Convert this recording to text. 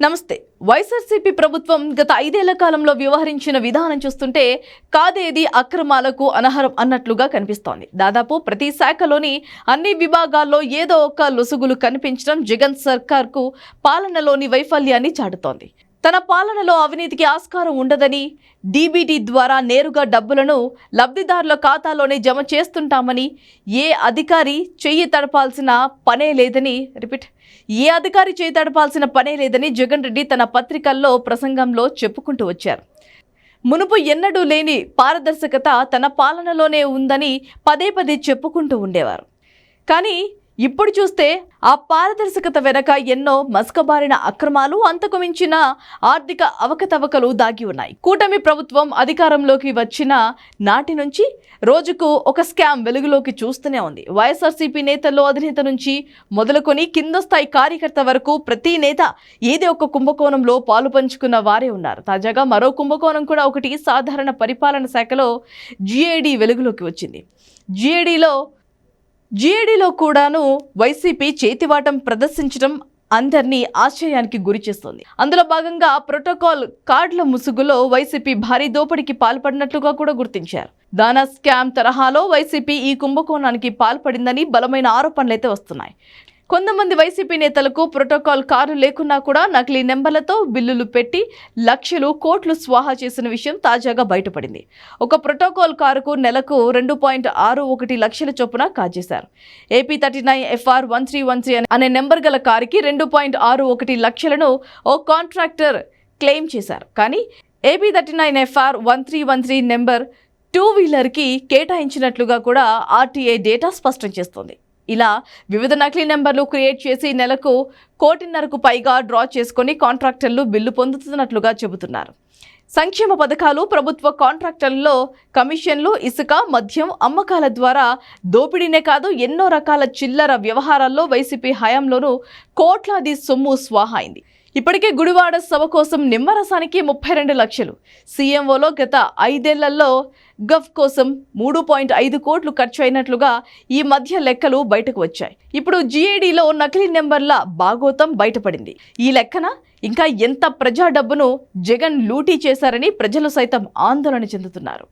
నమస్తే. వైఎస్ఆర్సీపీ ప్రభుత్వం గత ఐదేళ్ళ కాలంలో వ్యవహరించిన విధానం చూస్తుంటే కాదేది అక్రమాలకు అనర్హం అన్నట్లుగా కనిపిస్తోంది. దాదాపు ప్రతి శాఖలోని అన్ని విభాగాల్లో ఏదో ఒక లొసుగులు కనిపించడం జగన్ సర్కార్కు పాలనలోని వైఫల్యాన్ని చాటుతోంది. తన పాలనలో అవినీతికి ఆస్కారం ఉండదని డీబీటీ ద్వారా నేరుగా డబ్బులను లబ్ధిదారుల ఖాతాలోనే జమ చేస్తుంటామని ఏ అధికారి చెయ్యి తడపాల్సిన పనే లేదని రిపీట్. ఏ అధికారి చేయి తడపాల్సిన పనే లేదని జగన్ రెడ్డి తన పత్రికల్లో ప్రసంగంలో చెప్పుకుంటూ వచ్చారు. మునుపు ఎన్నడూ లేని పారదర్శకత తన పాలనలోనే ఉందని పదే పదే చెప్పుకుంటూ ఉండేవారు. కానీ ఇప్పుడు చూస్తే ఆ పారదర్శకత వెనక ఎన్నో మసకబారిన అక్రమాలు అంతకుమించిన ఆర్థిక అవకతవకలు దాగి ఉన్నాయి. కూటమి ప్రభుత్వం అధికారంలోకి వచ్చిన నాటి నుంచి రోజుకు ఒక స్కామ్ వెలుగులోకి చూస్తూనే ఉంది. వైఎస్ఆర్సీపీ నేతల్లో అధినేత నుంచి మొదలుకొని కింద స్థాయి కార్యకర్త వరకు ప్రతి నేత ఏదో ఒక కుంభకోణంలో పాలు పంచుకున్న వారే ఉన్నారు. తాజాగా మరో కుంభకోణం కూడా ఒకటి సాధారణ పరిపాలన శాఖలో జిఏడి వెలుగులోకి వచ్చింది. జిఏడిలో జీఏడీలో కూడాను వైసీపీ చేతివాటం ప్రదర్శించడం అందరినీ ఆశ్చర్యానికి గురి చేస్తోంది. అందులో భాగంగా ప్రోటోకాల్ కార్డుల ముసుగులో వైసీపీ భారీ దోపిడీకి పాల్పడినట్లుగా కూడా గుర్తించారు. దానా స్కామ్ తరహాలో వైసీపీ ఈ కుంభకోణానికి పాల్పడిందని బలమైన ఆరోపణలైతే వస్తున్నాయి. కొంతమంది వైసీపీ నేతలకు ప్రోటోకాల్ కారు లేకున్నా కూడా నకిలీ నెంబర్లతో బిల్లులు పెట్టి లక్షలు కోట్లు స్వాహా చేసిన విషయం తాజాగా బయటపడింది. ఒక ప్రోటోకాల్ కారుకు నెలకు రెండు పాయింట్ ఆరు ఒకటి లక్షల చొప్పున కాజేశారు. AP thirty nine FR one three one three అనే నెంబర్ గల కారుకి రెండు పాయింట్ ఆరు ఒకటి లక్షలను ఓ కాంట్రాక్టర్ క్లెయిమ్ చేశారు. కానీ AP thirty nine FR one three one three number two వీలర్కి కేటాయించినట్లుగా కూడా ఆర్టీఐ డేటా స్పష్టం చేస్తోంది. ఇలా వివిధ నకిలీ నెంబర్లు క్రియేట్ చేసి నెలకు కోటిన్నరకు పైగా డ్రా చేసుకొని కాంట్రాక్టర్లు బిల్లు పొందుతున్నట్లుగా చెబుతున్నారు. సంక్షేమ పథకాలు ప్రభుత్వ కాంట్రాక్టర్లలో కమిషన్లు ఇసుక మద్యం అమ్మకాల ద్వారా దోపిడీనే కాదు ఎన్నో రకాల చిల్లర వ్యవహారాల్లో వైసీపీ హయాంలోనూ కోట్లాది సొమ్ము స్వాహైంది అయింది. ఇప్పటికే గుడివాడ సభ కోసం నిమ్మరసానికి ముప్పై రెండు లక్షలు. సీఎంఓలో గత ఐదేళ్ళలో గఫ్ కోసం మూడు పాయింట్ ఐదు కోట్లు ఖర్చు అయినట్లుగా ఈ మధ్య లెక్కలు బయటకు వచ్చాయి. ఇప్పుడు జీఏడీలో నకిలీ నెంబర్ల బాగోతం బయటపడింది. ఈ లెక్కన ఇంకా ఎంత ప్రజా డబ్బును జగన్ లూటీ చేశారని ప్రజలు సైతం ఆందోళన చెందుతున్నారు.